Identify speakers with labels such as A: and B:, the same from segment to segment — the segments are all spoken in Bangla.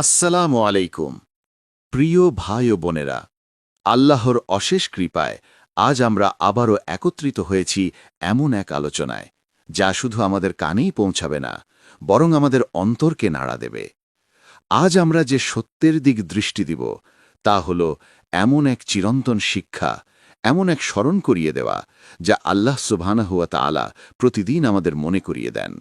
A: আসসালামু আলাইকুম। প্রিয় ভাই ও বোনেরা, আল্লাহর অশেষ কৃপায় আজ আমরা আবারও একত্রিত হয়েছি এমন এক আলোচনায়, যা শুধু আমাদের কানেই পৌঁছাবে না, বরং আমাদের অন্তরকে নাড়া দেবে। আজ আমরা যে সত্যের দিক দৃষ্টি দিব, তা হল এমন এক চিরন্তন শিক্ষা, এমন এক স্মরণ করিয়ে দেওয়া, যা আল্লাহ সুবহানাহুয়া তাআলা প্রতিদিন আমাদের মনে করিয়ে দেন।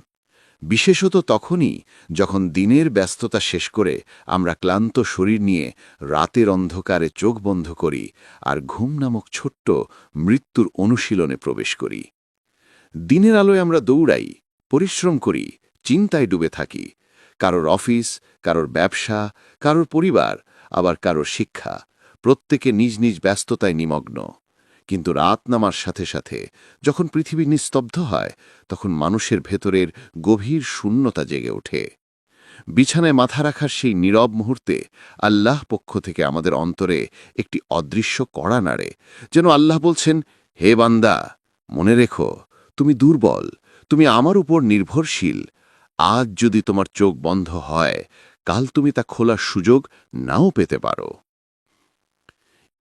A: বিশেষত তখনই যখন দিনের ব্যস্ততা শেষ করে আমরা ক্লান্ত শরীর নিয়ে রাতের অন্ধকারে চোখ বন্ধ করি আর ঘুম নামক ছোট্ট মৃত্যুর অনুশীলনে প্রবেশ করি। দিনের আলোয় আমরা দৌড়াই, পরিশ্রম করি, চিন্তায় ডুবে থাকি। কারোর অফিস, কারোর ব্যবসা, কারোর পরিবার, আবার কারোর শিক্ষা। প্রত্যেকে নিজ নিজ ব্যস্ততায় নিমগ্ন। কিন্তু রাত নামার সাথে সাথে যখন পৃথিবী নিস্তব্ধ হয়, তখন মানুষের ভেতরের গভীর শূন্যতা জেগে ওঠে। বিছানায় মাথা রাখার সেই নীরব মুহূর্তে আল্লাহ পক্ষ থেকে আমাদের অন্তরে একটি অদৃশ্য কড়া নাড়ে, যেন আল্লাহ বলছেন, হে বান্দা, মনে রেখো, তুমি দুর্বল, তুমি আমার উপর নির্ভরশীল। আজ যদি তোমার চোখ বন্ধ হয়, কাল তুমি তা খোলার সুযোগ নাও পেতে পারো।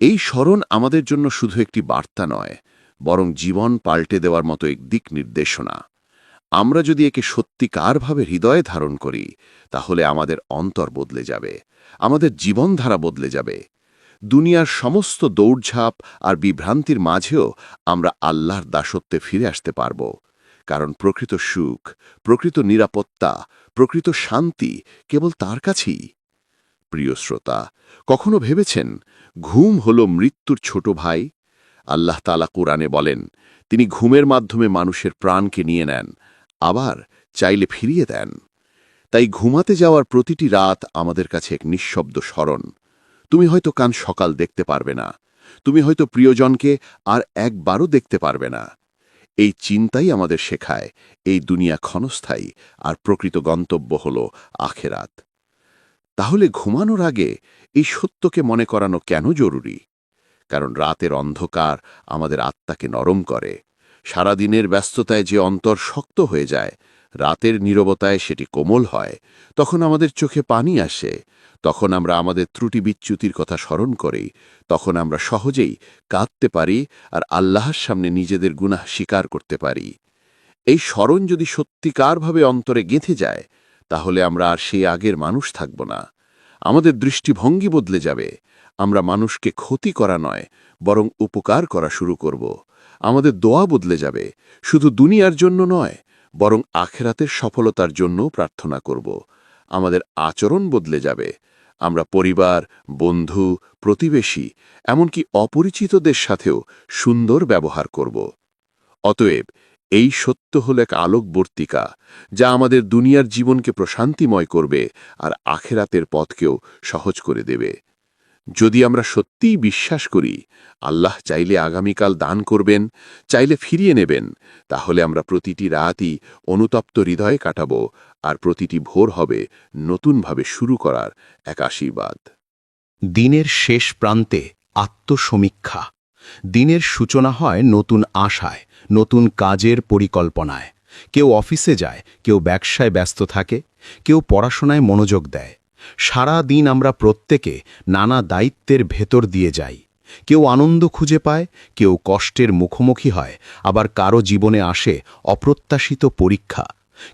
A: এই স্মরণ আমাদের জন্য শুধু একটি বার্তা নয়, বরং জীবন পাল্টে দেওয়ার মতো এক দিক নির্দেশনা। আমরা যদি একে সত্যিকারভাবে হৃদয়ে ধারণ করি, তাহলে আমাদের অন্তর বদলে যাবে, আমাদের জীবনধারা বদলে যাবে। দুনিয়ার সমস্ত দৌড়ঝাঁপ আর বিভ্রান্তির মাঝেও আমরা আল্লাহর দাসত্বে ফিরে আসতে পারব, কারণ প্রকৃত সুখ, প্রকৃত নিরাপত্তা, প্রকৃত শান্তি কেবল তার কাছেই। প্রিয় শ্রোতা, কখনো ভেবেছেন ঘুম হল মৃত্যুর ছোট ভাই? আল্লাহ তালা কোরআনে বলেন, তিনি ঘুমের মাধ্যমে মানুষের প্রাণকে নিয়ে নেন, আবার চাইলে ফিরিয়ে দেন। তাই ঘুমাতে যাওয়ার প্রতিটি রাত আমাদের কাছে এক নিঃশব্দ স্মরণ। তুমি হয়তো কান সকাল দেখতে পারবে না, তুমি হয়তো প্রিয়জনকে আর একবারও দেখতে পারবে না। এই চিন্তাই আমাদের শেখায়, এই দুনিয়া ক্ষণস্থায়ী আর প্রকৃত গন্তব্য হল আখেরাত। তাহলে ঘুমানোর আগে এই সত্যকে মনে করানো কেন জরুরি? কারণ রাতের অন্ধকার আমাদের আত্মাকে নরম করে। সারাদিনের ব্যস্ততায় যে অন্তর শক্ত হয়ে যায়, রাতের নীরবতায় সেটি কোমল হয়। তখন আমাদের চোখে পানি আসে। তখন আমরা আমাদের ত্রুটি বিচ্যুতির কথা স্মরণ করি। তখন আমরা সহজেই কাঁদতে পারি আর আল্লাহর সামনে নিজেদের গুনাহ স্বীকার করতে পারি। এই স্মরণ যদি সত্যিকারভাবে অন্তরে গেঁথে যায় তাহলে আমরা আর সেই আগের মানুষ থাকব না। আমাদের দৃষ্টিভঙ্গি বদলে যাবে। আমরা মানুষকে ক্ষতি করা নয়, বরং উপকার করা শুরু করব। আমাদের দোয়া বদলে যাবে। শুধু দুনিয়ার জন্য নয়, বরং আখেরাতের সফলতার জন্য প্রার্থনা করব। আমাদের আচরণ বদলে যাবে। আমরা পরিবার, বন্ধু, প্রতিবেশী, এমনকি অপরিচিতদের সাথেও সুন্দর ব্যবহার করব। অতএব এই সত্য হল এক আলোকবর্তিকা, যা আমাদের দুনিয়ার জীবনকে প্রশান্তিময় করবে আর আখেরাতের পথকেও সহজ করে দেবে। যদি আমরা সত্যিই বিশ্বাস করি, আল্লাহ চাইলে আগামীকাল দান করবেন, চাইলে ফিরিয়ে নেবেন, তাহলে আমরা প্রতিটি রাতই অনুতপ্ত হৃদয়ে কাটাব আর প্রতিটি ভোর হবে নতুনভাবে শুরু করার এক আশীর্বাদ।
B: দিনের শেষ প্রান্তে আত্মসমীক্ষা। দিনের সূচনা হয় নতুন আশায়, নতুন কাজের পরিকল্পনায়। কেউ অফিসে যায়, কেউ ব্যবসায় ব্যস্ত থাকে, কেউ পড়াশোনায় মনোযোগ দেয়। সারা দিন আমরা প্রত্যেকে নানা দায়িত্বের ভেতর দিয়ে যাই। কেউ আনন্দ খুঁজে পায়, কেউ কষ্টের মুখোমুখি হয়, আবার কারও জীবনে আসে অপ্রত্যাশিত পরীক্ষা।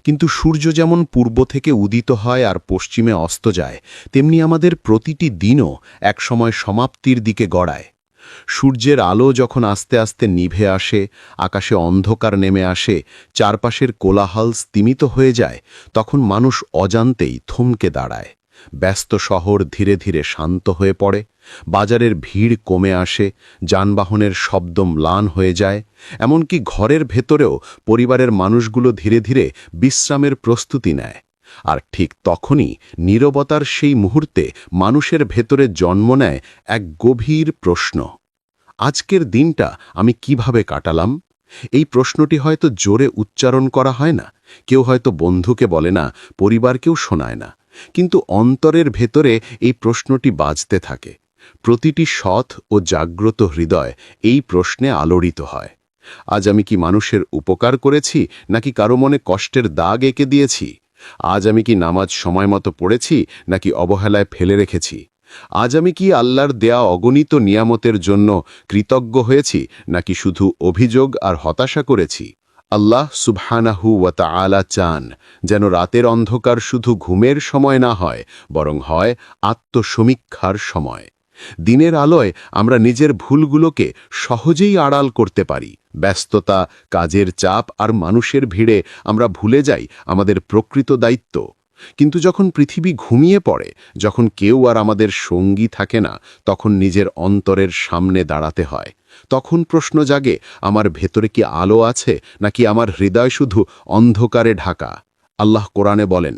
B: কিন্তু সূর্য যেমন পূর্ব থেকে উদিত হয় আর পশ্চিমে অস্ত যায়, তেমনি আমাদের প্রতিটি দিনও একসময় সমাপ্তির দিকে গড়ায়। সূর্যের আলো যখন আস্তে আস্তে নিভে আসে, আকাশে অন্ধকার নেমে আসে, চারপাশের কোলাহল স্তিমিত হয়ে যায়, তখন মানুষ অজান্তেই থমকে দাঁড়ায়। ব্যস্ত শহর ধীরে ধীরে শান্ত হয়ে পড়ে, বাজারের ভিড় কমে আসে, যানবাহনের শব্দ ম্লান হয়ে যায়, এমনকি ঘরের ভেতরেও পরিবারের মানুষগুলো ধীরে ধীরে বিশ্রামের প্রস্তুতি নেয়। আর ঠিক তখনই নীরবতার সেই মুহূর্তে মানুষের ভেতরে জন্ম নেয় এক গভীর প্রশ্ন। আজকের দিনটা আমি কীভাবে কাটালাম? এই প্রশ্নটি হয়তো জোরে উচ্চারণ করা হয় না। কেউ হয়তো বন্ধুকে বলে না, পরিবারকেও শোনায় না। কিন্তু অন্তরের ভেতরে এই প্রশ্নটি বাজতে থাকে। প্রতিটি সৎ ও জাগ্রত হৃদয় এই প্রশ্নে আলোড়িত হয়। আজ আমি কি মানুষের উপকার করেছি, নাকি কারও মনে কষ্টের দাগ এঁকে দিয়েছি?
A: আজ আমি কি নামাজ সময় মতো পড়েছি, নাকি অবহেলায় ফেলে রেখেছি? আজ আমি কি আল্লাহর দেয়া অগণিত নিয়ামতের জন্য কৃতজ্ঞ হয়েছি, নাকি শুধু অভিযোগ আর হতাশা করেছি? আল্লাহ সুবহানাহু ওয়াতা আলা চান যেন রাতের অন্ধকার শুধু ঘুমের সময় না হয়, বরং হয় আত্মসমীক্ষার সময়। দিনের আলোয় আমরা নিজের ভুলগুলোকে সহজেই আড়াল করতে পারি। ব্যস্ততা, কাজের চাপ আর মানুষের ভিড়ে আমরা ভুলে যাই আমাদের প্রকৃত দায়িত্ব। কিন্তু যখন পৃথিবী ঘুমিয়ে পড়ে, যখন কেউ আর আমাদের সঙ্গী থাকে না, তখন নিজের অন্তরের সামনে দাঁড়াতে হয়। তখন প্রশ্ন জাগে, আমার ভেতরে কি আলো আছে, নাকি আমার হৃদয় শুধু অন্ধকারে ঢাকা? আল্লাহ কোরআনে বলেন,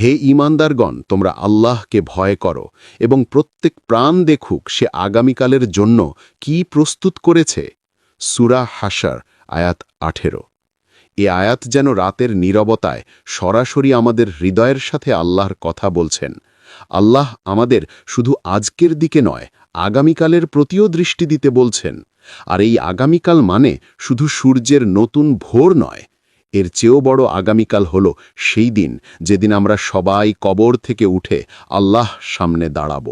A: হে ইমানদারগণ তোমরা আল্লাহকে ভয় করো, এবং প্রত্যেক প্রাণ দেখুক সে আগামীকালের জন্য কি প্রস্তুত করেছে? সুরা হাসার আয়াত আঠেরো। এ আয়াত যেন রাতের নীরবতায় সরাসরি আমাদের হৃদয়ের সাথে আল্লাহর কথা বলছেন। আল্লাহ আমাদের শুধু আজকের দিকে নয়, আগামীকালের প্রতিও দৃষ্টি দিতে বলছেন। আর এই আগামীকাল মানে শুধু সূর্যের নতুন ভোর নয়, এর চেয়েও বড় আগামীকাল হল সেই দিন যেদিন আমরা সবাই কবর থেকে উঠে আল্লাহ সামনে দাঁড়াব।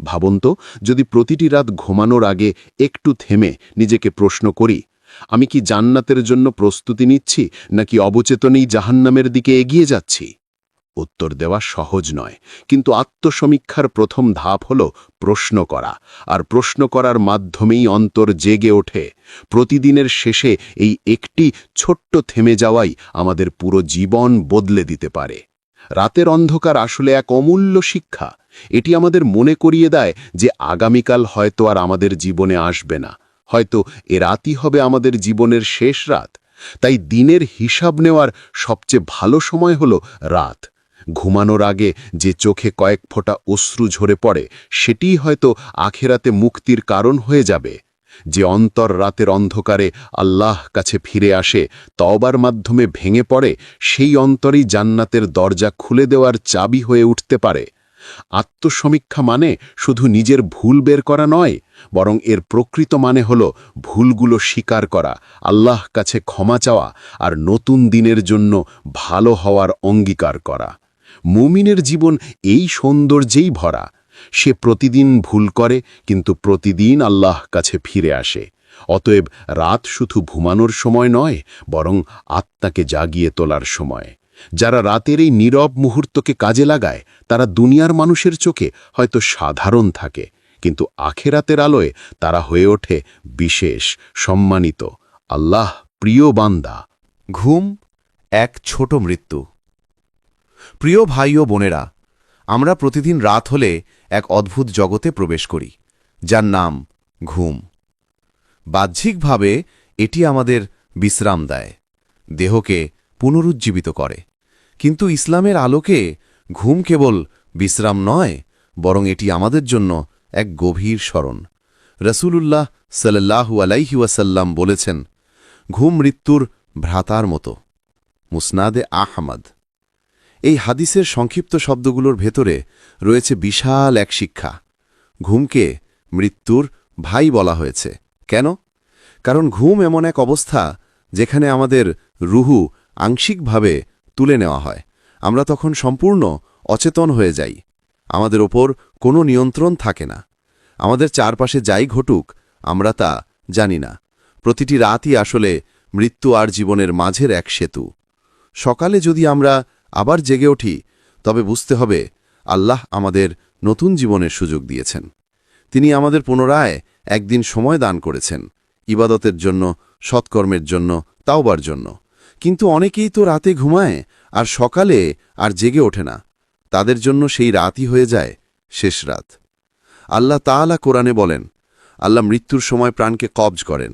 A: ভাবন্ত যদি প্রতিটি রাত ঘুমানোর আগে একটু থেমে নিজেকে প্রশ্ন করি আমি কি জান্নাতের জন্য প্রস্তুতি নিচ্ছি, নাকি অবচেতনেই জাহান্নামের দিকে এগিয়ে যাচ্ছি? উত্তর দেওয়া সহজ নয়, কিন্তু আত্মসমীক্ষার প্রথম ধাপ হল প্রশ্ন করা, আর প্রশ্ন করার মাধ্যমেই অন্তর জেগে ওঠে। প্রতিদিনের শেষে এই একটি ছোট্ট থেমে যাওয়াই আমাদের পুরো জীবন বদলে দিতে পারে। রাতের অন্ধকার আসলে এক অমূল্য শিক্ষা। এটি আমাদের মনে করিয়ে দেয় যে আগামীকাল হয়তো আর আমাদের জীবনে আসবে না। হয়তো এ রাতই হবে আমাদের জীবনের শেষ রাত। তাই দিনের হিসাব নেওয়ার সবচেয়ে ভালো সময় হল রাত। ঘুমানোর আগে যে চোখে কয়েক ফোঁটা অশ্রু ঝরে পড়ে, সেটিই হয়তো আখেরাতে মুক্তির কারণ হয়ে যাবে। যে অন্তর রাতের অন্ধকারে আল্লাহ কাছে ফিরে আসে তবার মাধ্যমে ভেঙে পড়ে, সেই অন্তরেই জান্নাতের দরজা খুলে দেওয়ার চাবি হয়ে উঠতে পারে। আত্মসমীক্ষা মানে শুধু নিজের ভুল বের করা নয়, বরং এর প্রকৃত মানে হল ভুলগুলো স্বীকার করা, আল্লাহ কাছে ক্ষমা চাওয়া আর নতুন দিনের জন্য ভালো হওয়ার অঙ্গীকার করা। মুমিনের জীবন এই সৌন্দর্যেই ভরা। সে প্রতিদিন ভুল করে, কিন্তু প্রতিদিন আল্লাহ কাছে ফিরে আসে। অতএব রাত শুধু ঘুমানোর সময় নয়, বরং আত্মাকে জাগিয়ে তোলার সময়। যারা রাতের এই নীরব মুহূর্তকে কাজে লাগায়, তারা দুনিয়ার মানুষের চোখে হয়তো সাধারণ থাকে, কিন্তু আখেরাতের আলোয় তারা হয়ে ওঠে বিশেষ, সম্মানিত, আল্লাহ প্রিয় বান্দা।
C: ঘুম, এক ছোট মৃত্যু। প্রিয় ভাই ও বোনেরা, আমরা প্রতিদিন রাত হলে এক অদ্ভুত জগতে প্রবেশ করি, যার নাম ঘুম। বাহ্যিকভাবে এটি আমাদের বিশ্রাম দেয়, দেহকে পুনরুজ্জীবিত করে। কিন্তু ইসলামের আলোকে ঘুম কেবল বিশ্রাম নয়, বরং এটি আমাদের জন্য এক গভীর স্মরণ। রসুলুল্লাহ সাল্লাহু আলাইহি বলেছেন, ঘুম মৃত্যুর ভ্রাতার মতো। মুসনাদে আহমদ। এই হাদিসের সংক্ষিপ্ত শব্দগুলোর ভেতরে রয়েছে বিশাল এক শিক্ষা। ঘুমকে মৃত্যুর ভাই বলা হয়েছে। কেন? কারণ ঘুম এমন এক অবস্থা যেখানে আমাদের রুহু আংশিকভাবে তুলে নেওয়া হয়। আমরা তখন সম্পূর্ণ অচেতন হয়ে যাই। আমাদের ওপর কোনো নিয়ন্ত্রণ থাকে না। আমাদের চারপাশে যাই ঘটুক, আমরা তা জানি না। প্রতিটি রাতই আসলে মৃত্যু আর জীবনের মাঝের এক সেতু। সকালে যদি আমরা আবার জেগে উঠি, তবে বুঝতে হবে আল্লাহ আমাদের নতুন জীবনের সুযোগ দিয়েছেন। তিনি আমাদের পুনরায় একদিন সময় দান করেছেন, ইবাদতের জন্য, সৎকর্মের জন্য, তাওবার জন্য। কিন্তু অনেকেই তো রাতে ঘুমায় আর সকালে আর জেগে ওঠে না। তাদের জন্য সেই রাতই হয়ে যায় শেষ রাত। আল্লাহ তাআলা কোরআনে বলেন, আল্লাহ মৃত্যুর সময় প্রাণকে কবজ করেন,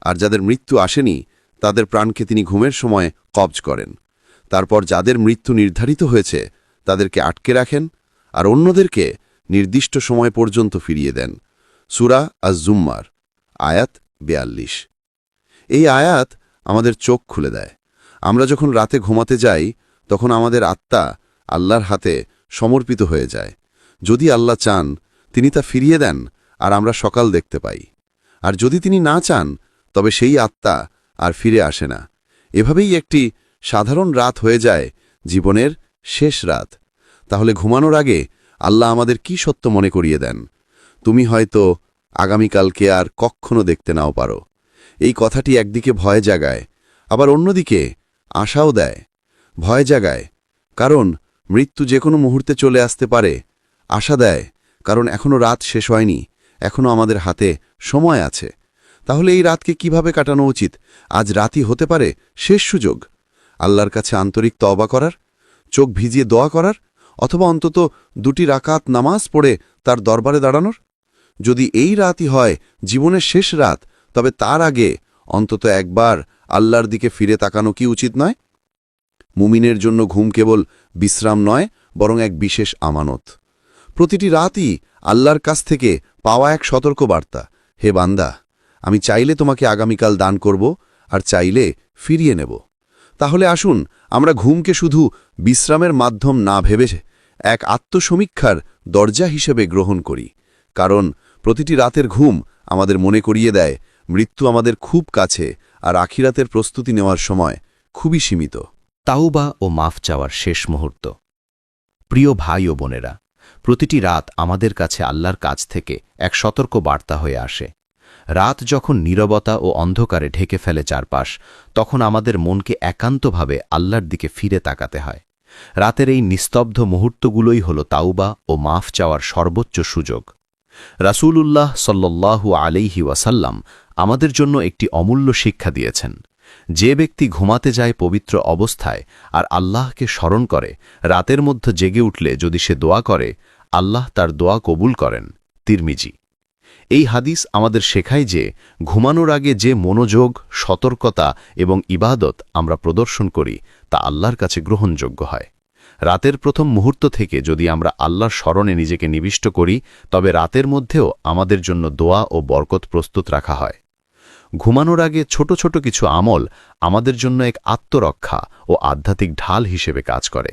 C: আর যাদের মৃত্যু আসেনি, তাদের প্রাণকে তিনি ঘুমের সময় কবজ করেন। তারপর যাদের মৃত্যু নির্ধারিত হয়েছে, তাদেরকে আটকে রাখেন, আর অন্যদেরকে নির্দিষ্ট সময় পর্যন্ত ফিরিয়ে দেন। সুরা আজ জুম্মার আয়াত বেয়াল্লিশ। এই আয়াত আমাদের চোখ খুলে দেয়। আমরা যখন রাতে ঘুমাতে যাই, তখন আমাদের আত্মা আল্লাহর হাতে সমর্পিত হয়ে যায়। যদি আল্লাহ চান, তিনি তা ফিরিয়ে দেন আর আমরা সকাল দেখতে পাই। আর যদি তিনি না চান, তবে সেই আত্মা আর ফিরে আসে না। এভাবেই একটি সাধারণ রাত হয়ে যায় জীবনের শেষ রাত। তাহলে ঘুমানোর আগে আল্লাহ আমাদের কি সত্য মনে করিয়ে দেন? তুমি হয়তো আগামীকালকে আর কখনো দেখতে নাও পারো। এই কথাটি একদিকে ভয় জাগায়, আবার অন্যদিকে আশাও দেয়, ভয় জাগায়, কারণ মৃত্যু যে কোনো মুহূর্তে চলে আসতে পারে। আশা দেয়, কারণ এখনও রাত শেষ হয়নি এখনও আমাদের হাতে সময় আছে। তাহলে এই রাতকে কীভাবে কাটানো উচিত? আজ রাতই হতে পারে শেষ সুযোগ। আল্লাহর কাছে আন্তরিক তওবা করার, চোখ ভিজিয়ে দোয়া করার, অথবা অন্তত দুটি রাকাত নামাজ পড়ে তার দরবারে দাঁড়ানোর? যদি এই রাতই হয়, জীবনের শেষ রাত, তবে তার আগে অন্তত একবার আল্লাহর দিকে ফিরে তাকানো কি উচিত নয়? মুমিনের জন্য ঘুম কেবল বিশ্রাম নয়, বরং এক বিশেষ আমানত। প্রতিটি রাতই আল্লাহর কাছ থেকে পাওয়া এক সতর্ক বার্তা হে বান্দা, আমি চাইলে তোমাকে আগামীকাল দান করব আর চাইলে ফিরিয়ে নেব। তাহলে আসুন, আমরা ঘুমকে শুধু বিশ্রামের মাধ্যম না ভেবে এক আত্মসমীক্ষার দরজা হিসেবে গ্রহণ করি। কারণ প্রতিটি রাতের ঘুম আমাদের মনে করিয়ে দেয় মৃত্যু আমাদের খুব কাছে আর আখিরাতের প্রস্তুতি নেওয়ার সময় খুবই সীমিত।
A: তাওবা ও মাফ চাওয়ার শেষ মুহূর্ত। প্রিয় ভাই ও বোনেরা, প্রতিটি রাত আমাদের কাছে আল্লাহর কাছ থেকে এক সতর্ক বার্তা হয়ে আসে। রাত যখন নীরবতা ও অন্ধকারে ঢেকে ফেলে চারপাশ, তখন আমাদের মনকে একান্তভাবে আল্লাহর দিকে ফিরে তাকাতে হয়। রাতের এই নিস্তব্ধ মুহূর্তগুলোই হল তাওবা ও মাফ চাওয়ার সর্বোচ্চ সুযোগ। রাসূলুল্লাহ সাল্লাল্লাহু আলাইহি ওয়াসাল্লাম আমাদের জন্য একটি অমূল্য শিক্ষা দিয়েছেন। যে ব্যক্তি ঘুমাতে যায় পবিত্র অবস্থায় আর আল্লাহকে স্মরণ করে, রাতের মধ্যে জেগে উঠলে যদি সে দোয়া করে, আল্লাহ তার দোয়া কবুল করেন। তিরমিজি। এই হাদিস আমাদের শেখায় যে, ঘুমানোর আগে যে মনোযোগ, সতর্কতা এবং ইবাদত আমরা প্রদর্শন করি, তা আল্লাহর কাছে গ্রহণযোগ্য হয়। রাতের প্রথম মুহূর্ত থেকে যদি আমরা আল্লাহর স্মরণে নিজেকে নিবিষ্ট করি, তবে রাতের মধ্যেও আমাদের জন্য দোয়া ও বরকত প্রস্তুত রাখা হয়। ঘুমানোর আগে ছোট ছোট কিছু আমল আমাদের জন্য এক আত্মরক্ষা ও আধ্যাত্মিক ঢাল হিসেবে কাজ করে।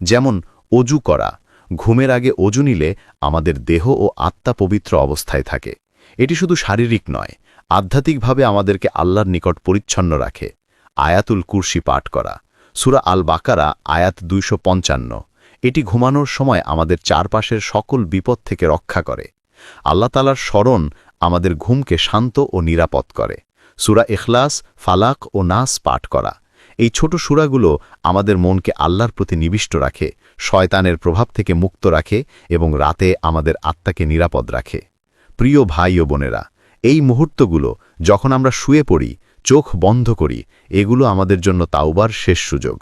A: যেমন অজু করা, ঘুমের আগে অজু নিলে আমাদের দেহ ও আত্মা পবিত্র অবস্থায় থাকে। এটি শুধু শারীরিক নয়, আধ্যাত্মিকভাবে আমাদেরকে আল্লাহর নিকট পরিচ্ছন্ন রাখে। আয়াতুল কুরসি পাঠ করা, সুরা আল বাকারা আয়াত দুইশো পঞ্চান্ন। এটি ঘুমানোর সময় আমাদের চারপাশের সকল বিপদ থেকে রক্ষা করে। আল্লাহ তালার স্মরণ আমাদের ঘুমকে শান্ত ও নিরাপদ করে। সুরা এখলাস ফালাক ও নাস পাঠ করা। এই ছোট সুরাগুলো আমাদের মনকে আল্লাহর প্রতি নিবিষ্ট রাখে, শয়তানের প্রভাব থেকে মুক্ত রাখে এবং রাতে আমাদের আত্মাকে নিরাপদ রাখে। প্রিয় ভাই ও বোনেরা, এই মুহূর্তগুলো যখন আমরা শুয়ে পড়ি, চোখ বন্ধ করি, এগুলো আমাদের জন্য তাওবার শেষ সুযোগ।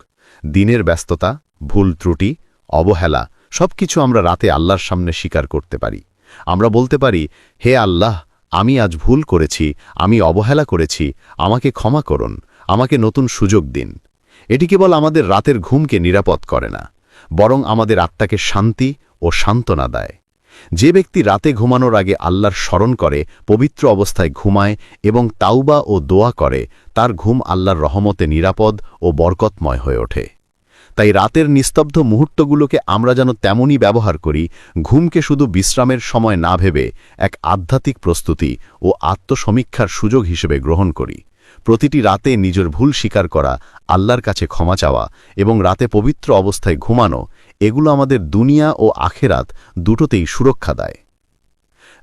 A: দিনের ব্যস্ততা, ভুল ত্রুটি, অবহেলা সবকিছু আমরা রাতে আল্লাহর সামনে স্বীকার করতে পারি। আমরা বলতে পারি, হে আল্লাহ, আমি আজ ভুল করেছি, আমি অবহেলা করেছি, আমাকে ক্ষমা করুন, আমাকে নতুন সুযোগ দিন। এটি কেবল আমাদের রাতের ঘুমকে নিরাপদ করে না, বরং আমাদের আত্মাকে শান্তি ও সান্ত্বনা দেয়। যে ব্যক্তি রাতে ঘুমানোর আগে আল্লাহর স্মরণ করে, পবিত্র অবস্থায় ঘুমায় এবং তাওবা ও দোয়া করে, তার ঘুম আল্লাহর রহমতে নিরাপদ ও বরকতময় হয়ে ওঠে। তাই রাতের নিস্তব্ধ মুহূর্তগুলোকে আমরা যেন তেমনই ব্যবহার করি, ঘুমকে শুধু বিশ্রামের সময় না ভেবে এক আধ্যাত্মিক প্রস্তুতি ও আত্মসমীক্ষার সুযোগ হিসেবে গ্রহণ করি। প্রতিটি রাতে নিজের ভুল স্বীকার করা, আল্লাহর কাছে ক্ষমা চাওয়া এবং রাতে পবিত্র অবস্থায় ঘুমানো, এগুলো আমাদের দুনিয়া ও আখেরাত দুটোতেই সুরক্ষা দেয়।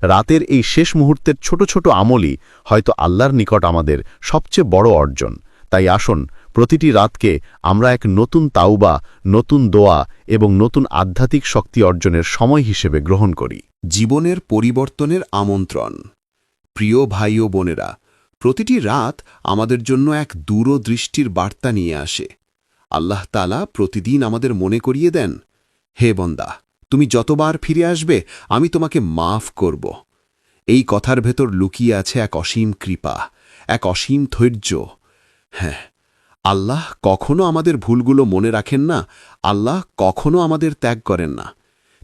A: রাতের এই শেষ মুহূর্তের ছোট ছোট আমলই হয়তো আল্লাহর নিকট আমাদের সবচেয়ে বড় অর্জন। তাই আসুন প্রতিটি রাতকে আমরা এক নতুন তাওবা, নতুন দোয়া এবং নতুন আধ্যাত্মিক শক্তি অর্জনের সময় হিসেবে গ্রহণ করি।
D: জীবনের পরিবর্তনের আমন্ত্রণ। প্রিয় ভাই ও বোনেরা, প্রতিটি রাত আমাদের জন্য এক দূরদৃষ্টির বার্তা নিয়ে আসে। আল্লাহ তালা প্রতিদিন আমাদের মনে করিয়ে দেন, হে বন্দা, তুমি যতবার ফিরে আসবে, আমি তোমাকে মাফ করব। এই কথার ভেতর লুকিয়ে আছে এক অসীম কৃপা, এক অসীম ধৈর্য। হ্যাঁ আল্লাহ কখনো আমাদের ভুলগুলো মনে রাখেন না, আল্লাহ কখনো আমাদের ত্যাগ করেন না।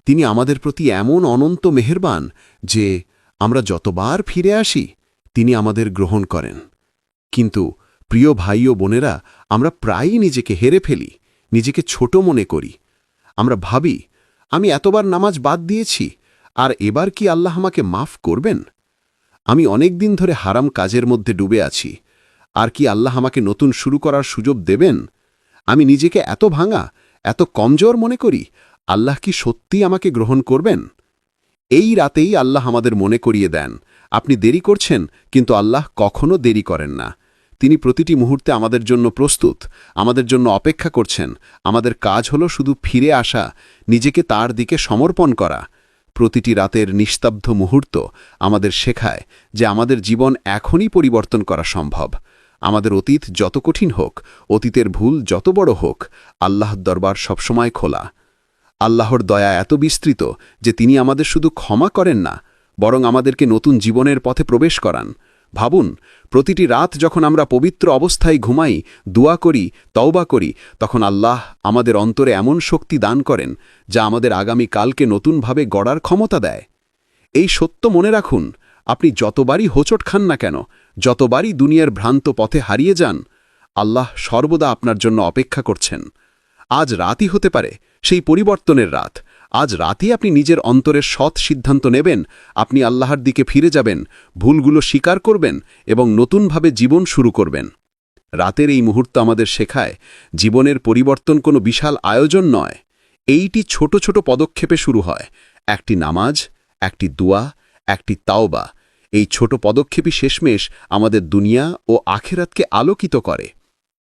D: তিনি আমাদের প্রতি এমন অনন্ত মেহেরবান যে আমরা যতবার ফিরে আসি, তিনি আমাদের গ্রহণ করেন। কিন্তু প্রিয় ভাই ও বোনেরা, আমরা প্রায়ই নিজেকে হেরে ফেলি, নিজেকে ছোট মনে করি। আমরা ভাবি, আমি এতবার নামাজ বাদ দিয়েছি, আর এবার কি আল্লাহ আমাকে মাফ করবেন? আমি অনেক দিন ধরে হারাম কাজের মধ্যে ডুবে আছি আর কি আল্লাহ আমাকে নতুন শুরু করার সুযোগ দেবেন? আমি নিজেকে এত ভাঙা, এত কমজোর মনে করি, আল্লাহ কি সত্যি আমাকে গ্রহণ করবেন? এই রাতেই আল্লাহ আমাদের মনে করিয়ে দেন। আপনি দেরি করছেন, কিন্তু আল্লাহ কখনো দেরি করেন না। তিনি প্রতিটি মুহূর্তে আমাদের জন্য প্রস্তুত, আমাদের জন্য অপেক্ষা করছেন, আমাদের কাজ হলো শুধু ফিরে আসা, নিজেকে তার দিকে সমর্পণ করা। প্রতিটি রাতের নিস্তব্ধ মুহূর্ত আমাদের শেখায় যে আমাদের জীবন এখনই পরিবর্তন করা সম্ভব। আমাদের অতীত যত কঠিন হোক, অতীতের ভুল যত বড় হোক, আল্লাহর দরবার সবসময় খোলা। আল্লাহর দয়া এত বিস্তৃত যে তিনি আমাদের শুধু ক্ষমা করেন না, বরং আমাদেরকে নতুন জীবনের পথে প্রবেশ করান। ভাবুন, প্রতিটি রাত যখন আমরা পবিত্র অবস্থায় ঘুমাই, দোয়া করি, তওবা করি, তখন আল্লাহ আমাদের অন্তরে এমন শক্তি দান করেন যা আমাদের আগামী কালকে নতুনভাবে গড়ার ক্ষমতা দেয়। এই সত্য মনে রাখুন, আপনি যতবারই হোঁচট খান না কেন যতবারই দুনিয়ার ভ্রান্ত পথে হারিয়ে যান, আল্লাহ সর্বদা আপনার জন্য অপেক্ষা করছেন। আজ রাতই হতে পারে, সেই পরিবর্তনের রাত। আজ রাতেই আপনি নিজের অন্তরের সৎ সিদ্ধান্ত নেবেন, আপনি আল্লাহর দিকে ফিরে যাবেন, ভুলগুলো স্বীকার করবেন এবং নতুনভাবে জীবন শুরু করবেন। রাতের এই মুহূর্ত আমাদের শেখায়, জীবনের পরিবর্তন কোনো বিশাল আয়োজন নয়। এইটি ছোট ছোট পদক্ষেপে শুরু হয়। একটি নামাজ, একটি দুয়া, একটি তাওবা। এই ছোট পদক্ষেপই শেষমেশ আমাদের দুনিয়া ও আখেরাতকে আলোকিত করে।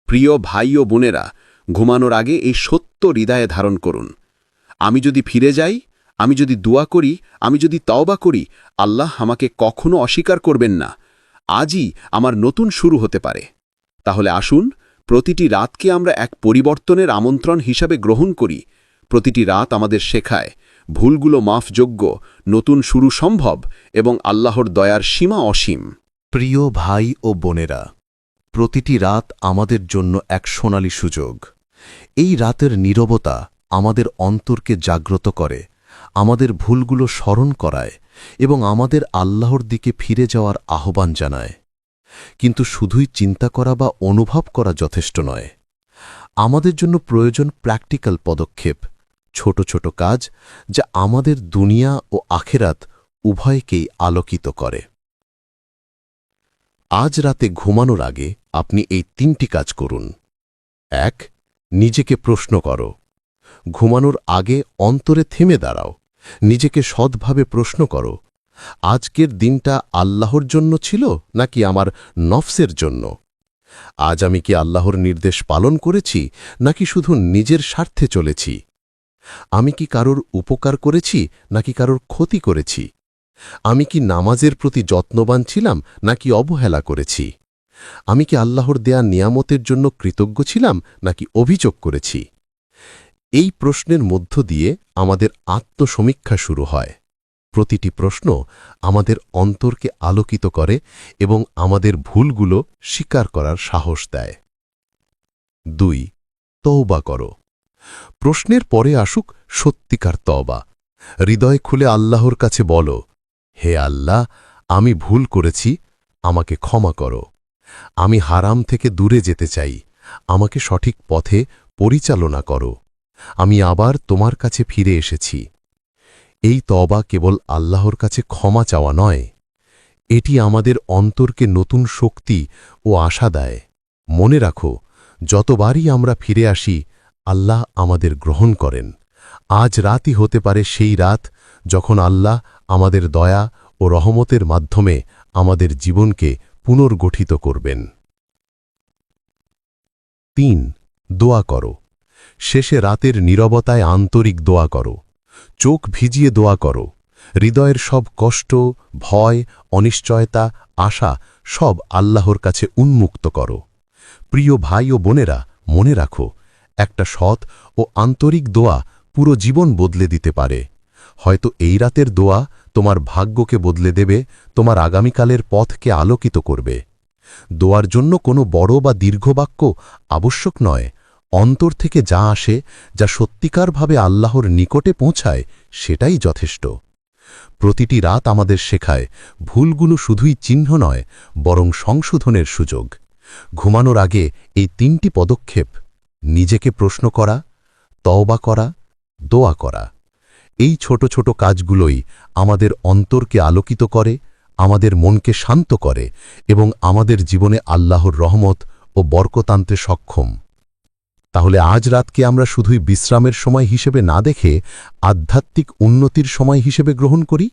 D: প্রিয় ভাই ও বোনেরা, ঘুমানোর আগে এই সত্য হৃদয়ে ধারণ করুন। আমি যদি ফিরে যাই, আমি যদি দোয়া করি, আমি যদি তওবা করি, আল্লাহ আমাকে কখনো অস্বীকার করবেন না। আজই আমার নতুন শুরু হতে পারে। তাহলে আসুন, প্রতিটি রাতকে আমরা এক পরিবর্তনের আমন্ত্রণ হিসাবে গ্রহণ করি। প্রতিটি রাত আমাদের শেখায় ভুলগুলো মাফযোগ্য, নতুন শুরু সম্ভব এবং আল্লাহর দয়ার সীমা অসীম।
A: প্রিয় ভাই ও বোনেরা, প্রতিটি রাত আমাদের জন্য এক সোনালি সুযোগ। এই রাতের নীরবতা আমাদের অন্তরকে জাগ্রত করে, আমাদের ভুলগুলো স্মরণ করায় এবং আমাদের আল্লাহর দিকে ফিরে যাওয়ার আহ্বান জানায়। কিন্তু শুধুই চিন্তা করা বা অনুভব করা যথেষ্ট নয়। আমাদের জন্য প্রয়োজন প্র্যাকটিক্যাল পদক্ষেপ ছোট ছোট কাজ যা আমাদের দুনিয়া ও আখেরাত উভয়কেই আলোকিত করে। আজ রাতে ঘুমানোর আগে আপনি এই তিনটি কাজ করুন। এক, নিজেকে প্রশ্ন করো। ঘুমানোর আগে অন্তরে থেমে দাঁড়াও। নিজেকে সৎভাবে প্রশ্ন করো, আজকের দিনটা আল্লাহর জন্য ছিল নাকি আমার নফসের জন্য? আজ আমি কি আল্লাহর নির্দেশ পালন করেছি নাকি শুধু নিজের স্বার্থে চলেছি? আমি কি কারোর উপকার করেছি, নাকি কারোর ক্ষতি করেছি? আমি কি নামাজের প্রতি যত্নবান ছিলাম, নাকি অবহেলা করেছি? আমি কি আল্লাহর দেয়া নিয়ামতের জন্য কৃতজ্ঞ ছিলাম, নাকি অভিযোগ করেছি? এই প্রশ্নের মধ্য দিয়ে আমাদের আত্মসমীক্ষা শুরু হয়। প্রতিটি প্রশ্ন আমাদের অন্তরকে আলোকিত করে এবং আমাদের ভুলগুলো স্বীকার করার সাহস দেয়। দুই তৌবা করো। প্রশ্নের পরে আসুক সত্যিকার তবা হৃদয় খুলে আল্লাহর কাছে বলো, হে আল্লাহ, আমি ভুল করেছি, আমাকে ক্ষমা করো। আমি হারাম থেকে দূরে যেতে চাই, আমাকে সঠিক পথে পরিচালনা করো। আমি আবার তোমার কাছে ফিরে এসেছি। এই তবা কেবল আল্লাহর কাছে ক্ষমা চাওয়া নয়, এটি আমাদের অন্তরকে নতুন শক্তি ও আশা দেয়। মনে রাখো, যতবারই আমরা ফিরে আসি আল্লাহ আমাদের গ্রহণ করেন। আজ রাতই হতে পারে সেই রাত যখন আল্লাহ আমাদের দয়া ও রহমতের মাধ্যমে আমাদের জীবনকে পুনর্গঠিত করবেন। তিন, দোয়া করো। শেষে রাতের নীরবতায় আন্তরিক দোয়া করো। চোখ ভিজিয়ে দোয়া করো। হৃদয়ের সব কষ্ট, ভয়, অনিশ্চয়তা, আশা সব আল্লাহর কাছে উন্মুক্ত করো। প্রিয় ভাই ও বোনেরা, মনে রাখো একটা সৎ ও আন্তরিক দোয়া পুরো জীবন বদলে দিতে পারে। হয়তো এই রাতের দোয়া তোমার ভাগ্যকে বদলে দেবে, তোমার আগামীকালের পথকে আলোকিত করবে। দোয়ার জন্য কোনো বড় বা দীর্ঘ বাক্য আবশ্যক নয়। অন্তর থেকে যা আসে, যা সত্যিকারভাবে আল্লাহর নিকটে পৌঁছায়, সেটাই যথেষ্ট। প্রতিটি রাত আমাদের শেখায়, ভুলগুলো শুধুই চিহ্ন নয়, বরং সংশোধনের সুযোগ। ঘুমানোর আগে এই তিনটি পদক্ষেপ নিজেকে প্রশ্ন করা, তওবা করা, দোয়া করা। এই ছোট ছোট কাজগুলোই আমাদের অন্তরকে আলোকিত করে, আমাদের মনকে শান্ত করে এবং আমাদের জীবনে আল্লাহর রহমত ও বরকতান্ত্রে সক্ষম।
E: তাহলে আজ রাতকে আমরা শুধুই বিশ্রামের সময় হিসেবে না দেখে আধ্যাত্মিক উন্নতির সময় হিসেবে গ্রহণ করি?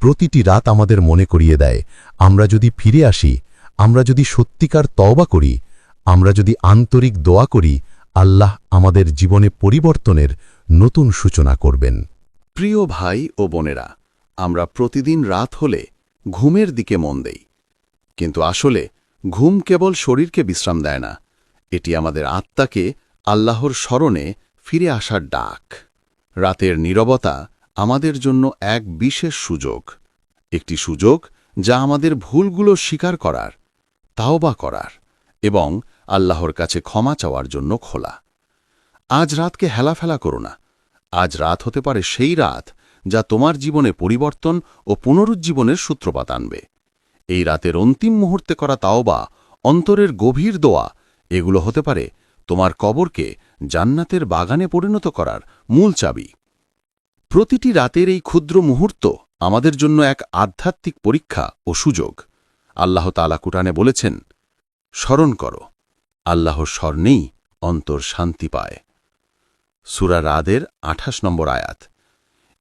E: প্রতিটি রাত আমাদের মনে করিয়ে দেয়, আমরা যদি ফিরে আসি, আমরা যদি সত্যিকার তওবা করি আমরা যদি আন্তরিক দোয়া করি, আল্লাহ আমাদের জীবনে পরিবর্তনের নতুন সূচনা করবেন।
A: প্রিয় ভাই ও বোনেরা, আমরা প্রতিদিন রাত হলে ঘুমের দিকে মন দেই। কিন্তু আসলে ঘুম কেবল শরীরকে বিশ্রাম দেয় না, এটি আমাদের আত্মাকে আল্লাহর স্মরণে ফিরে আসার ডাক। রাতের নীরবতা আমাদের জন্য এক বিশেষ সুযোগ, একটি সুযোগ যা আমাদের ভুলগুলো স্বীকার করার, তাওবা করার এবং আল্লাহর কাছে ক্ষমা চাওয়ার জন্য খোলা। আজ রাতকে হেলাফেলা করো না। আজ রাত হতে পারে সেই রাত যা তোমার জীবনে পরিবর্তন ও পুনরুজ্জীবনের সূত্রপাত আনবে। এই রাতের অন্তিম মুহূর্তে করা তাওবা, অন্তরের গভীর দোয়া, এগুলো হতে পারে তোমার কবরকে জান্নাতের বাগানে পরিণত করার মূল চাবি। প্রতিটি রাতের এই ক্ষুদ্র মুহূর্ত আমাদের জন্য এক আধ্যাত্মিক পরীক্ষা ও সুযোগ। আল্লাহ তালা কুটানে বলেছেন, স্মরণ করো। আল্লাহর স্মরণেই অন্তর শান্তি পায়। সুরা রাদের আঠাশ নম্বর আয়াত।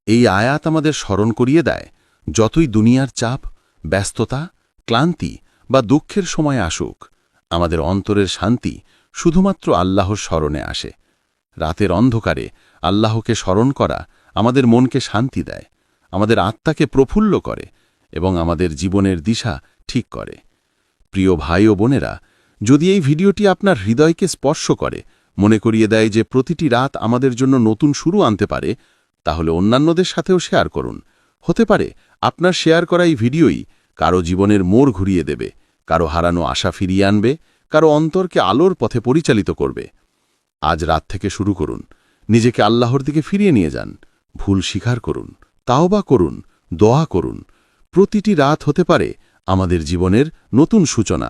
A: এই আয়াত আমাদের স্মরণ করিয়ে দেয়, যতই দুনিয়ার চাপ, ব্যস্ততা, ক্লান্তি বা দুঃখের সময় আসুক, আমাদের অন্তরের শান্তি শুধুমাত্র আল্লাহর স্মরণে আসে। রাতের অন্ধকারে আল্লাহকে স্মরণ করা আমাদের মনকে শান্তি দেয়, আমাদের আত্মাকে প্রফুল্ল করে এবং আমাদের জীবনের দিশা ঠিক করে। প্রিয় ভাই ও বোনেরা যদি এই ভিডিওটি আপনার হৃদয়কে স্পর্শ করে, মনে করিয়ে দেয় যে প্রতিটি রাত আমাদের জন্য নতুন শুরু আনতে পারে, তাহলে অন্যান্যদের সাথেও শেয়ার করুন। হতে পারে, আপনার শেয়ার করা এই ভিডিওই কারও জীবনের মোড় ঘুরিয়ে দেবে, কারও হারানো আশা ফিরিয়ে আনবে, কারও অন্তরকে আলোর পথে পরিচালিত করবে। আজ রাত থেকে শুরু করুন, নিজেকে আল্লাহর দিকে ফিরিয়ে নিয়ে যান, ভুল স্বীকার করুন, তাওবা করুন, দোয়া করুন। প্রতিটি রাত হতে পারে আমাদের জীবনের নতুন সূচনা।